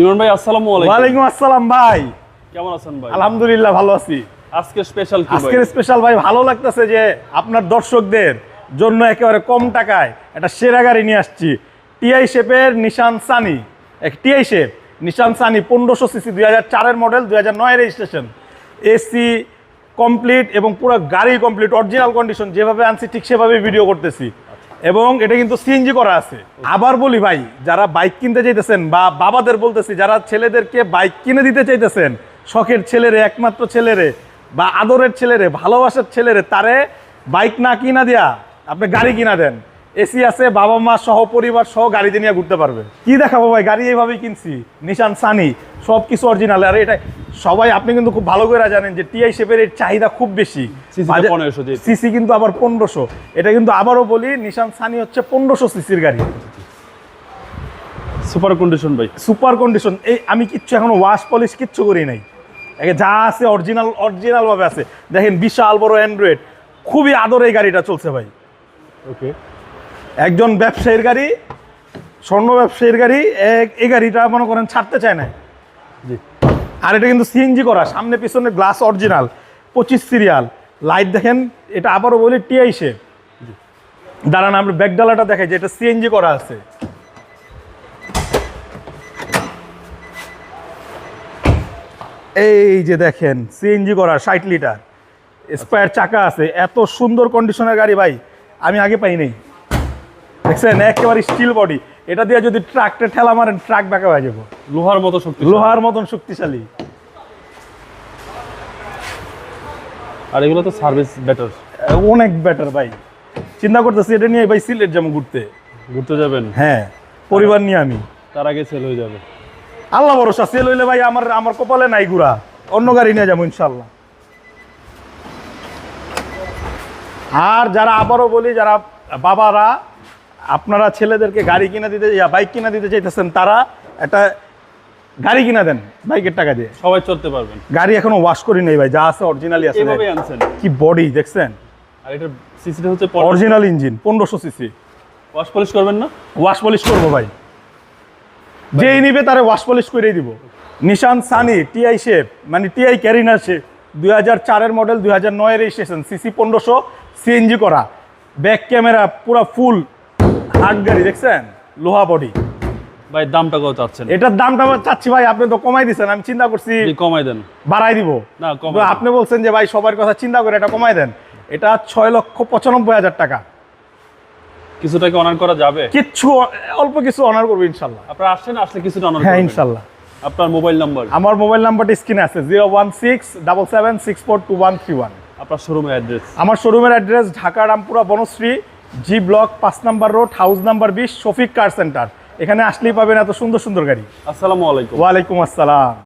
ইমরান ভাই আসসালামু আলাইকুম। ওয়ালাইকুম আসসালাম ভাই। কেমন আছেন ভাই? আলহামদুলিল্লাহ ভালো আছি। আজকে স্পেশাল কি ভাই? আজকের স্পেশাল ভাই ভালো লাগতেছে যে আপনার দর্শকদের জন্য একেবারে কম টাকায় একটা সেরা গাড়ি নিয়ে আসছি। টিআই শেপের নিশান সানি এক টিআই শেপ নিশান সানি পনেরোশো সিসি দুই হাজার চারের মডেল দুই হাজার নয় রেজিস্ট্রেশন এসি কমপ্লিট এবং পুরো গাড়ি কমপ্লিট অরিজিনাল কন্ডিশন যেভাবে আনছি ঠিক সেভাবে ভিডিও করতেছি। এবং এটা কিন্তু সিএনজি করা আছে। আবার বলি ভাই, যারা বাইক কিনতে চাইতেছেন বা বাবাদের বলতেছি, যারা ছেলেদেরকে বাইক কিনে দিতে চাইতেছেন, শখের ছেলেরে, একমাত্র ছেলেরে বা আদরের ছেলেরে, ভালোবাসার ছেলেরে, তারে বাইক না কিনা দিয়া আপনি গাড়ি কিনা দেন। এসি আছে বাবা মা সহ, পরিবার সহ গাড়িতে নিয়ে ঘুরতে পারবে। কি দেখাবো ভাই, গাড়ি এইভাবেই কিনছি। নিশান সানি সব কিছু অরিজিনাল আর এটা সবাই আপনি কিন্তু খুব ভালো করে জানেন যে টিআই শেপের এর চাহিদা খুব বেশি। CC টা বাজে- 1500 সিসি কিন্তু আবার পনেরোশো। এটা কিন্তু আবারও বলি নিশান সানি হচ্ছে পনেরোশো সিসির গাড়ি। সুপার কন্ডিশন ভাই। সুপার কন্ডিশন এই আমি কিচ্ছু এখনও ওয়াশ পলিশ কিচ্ছু করি নাই। একে যা আছে অরিজিনাল অরিজিনাল ভাবে আছে। দেখেন বিশাল বড় অ্যান্ড্রয়েড খুবই আদর এই গাড়িটা চলছে ভাই। ওকে একজন ব্যবসায়ীর গাড়ি স্বর্ণ ব্যবসায়ীর গাড়ি এক- এই গাড়িটা মনে করেন ছাড়তে চায় না জি। আর এটা কিন্তু সিএনজি করা, সামনে পিছনে গ্লাস অরিজিনাল পঁচিশ সিরিয়াল লাইট দেখেন, এটা আবারও বলি টিআই শেপ দাঁড়ান, আমরা ব্যাগডালাটা দেখাই, যে এটা সিএনজি করা আছে। এই যে দেখেন সিএনজি করা, ষাট লিটার স্পায়ার চাকা আছে, এত সুন্দর কন্ডিশনের গাড়ি ভাই, আমি আগে পাই নাই দেখছেন? একেবারে স্টিল বডি এটা দিয়ে যদি ট্রাকটা ঠেলা মারেন ট্রাক বাঁকা হয়ে যাব। লোহার মতো শক্তি লোহার মতন শক্তিশালী। আর এগুলো তো সার্ভিস বেটার অনেক বেটার ভাই। চিন্তা করতেছি এটা নিয়ে ভাই সিলেট যাব ঘুরতে। ঘুরতে যাবেন? হ্যাঁ পরিবার নিয়ে আমি। তার আগে সেল হয়ে যাবে। আল্লাহ ভরসা সেল হইলে ভাই আমার আমার কপালে নাই ঘুরা অন্য গাড়ি নিয়ে যাব ইনশাল্লাহ আর যারা আবারও বলি যারা বাবারা আপনারা ছেলেদেরকে গাড়ি কিনে দিতে বাইক কিনে দিতে চাইতেছেন তারা একটা গাড়ি কিনা দেন বাইকের টাকা দিয়ে। সবাই চলতে পারবেন। গাড়ি এখনও ওয়াশ করি নেই ভাই যা আছে অরিজিনালি আছে এভাবেই আনছেন? কি বডি দেখছেন? আর এটা সিসিটা হচ্ছে অরিজিনাল ইঞ্জিন পনেরোশো সিসি ওয়াশ পলিশ করবেন না? ওয়াশ পলিশ করব ভাই। যেই নিবে তারে ওয়াশ পলিশ করেই দিব। নিশান সানি টিআই শেপ মানে টিআই ক্যারিনার শেপ দুই হাজার চারের মডেল দুই হাজার নয়ের রেজিস্ট্রেশন সিসি পনেরোশো সিএনজি করা। ব্যাক ক্যামেরা পুরো ফুল হার্ড গাড়ি দেখছেন? লোহা বডি ভাই দামটা কত চাচ্ছেন? এটার দামটা চাচ্ছি ভাই আপনি তো কমাই দিচ্ছেন আমি চিন্তা করছি কমাই দেন। বাড়াই দিব। না আপনি বলছেন যে ভাই সবার কথা চিন্তা করে এটা কমাই দেন। এটা ছয় লক্ষ পঁচানব্বই হাজার টাকা। কিছু টাকা অনার করা যাবে? কিচ্ছু অল্প কিছু অনার করব ইনশাল্লাহ। আপনারা আসছেন আসলে কিছুটা অনার হ্যাঁ ইনশাল্লাহ। আপনার মোবাইল নাম্বার আমার মোবাইল নাম্বারটা স্ক্রিনে আছে zero one six double seven six four two one three one আপনার শোরুমের অ্যাড্রেস আমার শোরুমের address Dhaka Rampura Banasree G block পাঁচ নাম্বার রোড হাউস নাম্বার বিশ শফিক কার সেন্টার এখানে আসলেই পাবেন এত সুন্দর সুন্দর গাড়ি। আসসালামু আলাইকুম। ওয়ালাইকুম আসসালাম।